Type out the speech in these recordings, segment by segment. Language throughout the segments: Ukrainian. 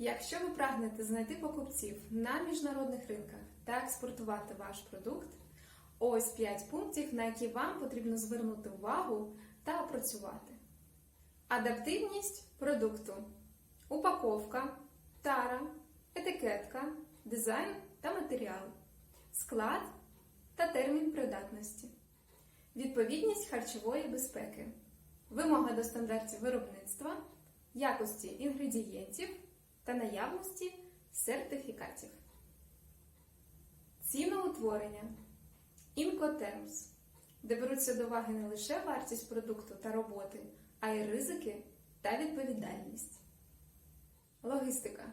Якщо ви прагнете знайти покупців на міжнародних ринках та експортувати ваш продукт, ось 5 пунктів, на які вам потрібно звернути увагу та опрацювати. Адаптивність продукту, упаковка, тара, етикетка, дизайн та матеріал, склад та термін придатності, відповідність харчової безпеки, вимога до стандартів виробництва, якості інгредієнтів та наявності сертифікатів. Ціноутворення Incoterms, де беруться до уваги не лише вартість продукту та роботи, а й ризики та відповідальність. Логістика.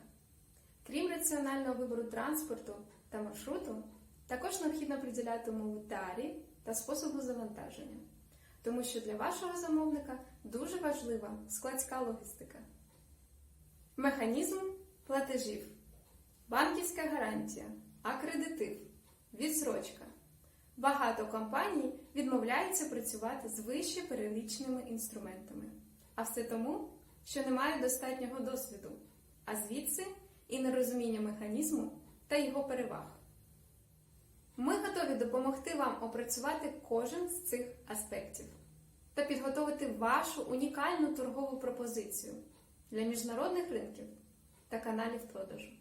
Крім раціонального вибору транспорту та маршруту, також необхідно приділяти умову тарі та способу завантаження, тому що для вашого замовника дуже важлива складська логістика. Механізм платежів, банківська гарантія, акредитив, відсрочка. Багато компаній відмовляються працювати з вище переліченими інструментами, а все тому, що немає достатнього досвіду, а звідси і нерозуміння механізму та його переваг. Ми готові допомогти вам опрацювати кожен з цих аспектів та підготовити вашу унікальну торгову пропозицію для міжнародних ринків та каналів продажу.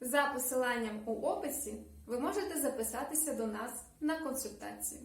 За посиланням у описі ви можете записатися до нас на консультацію.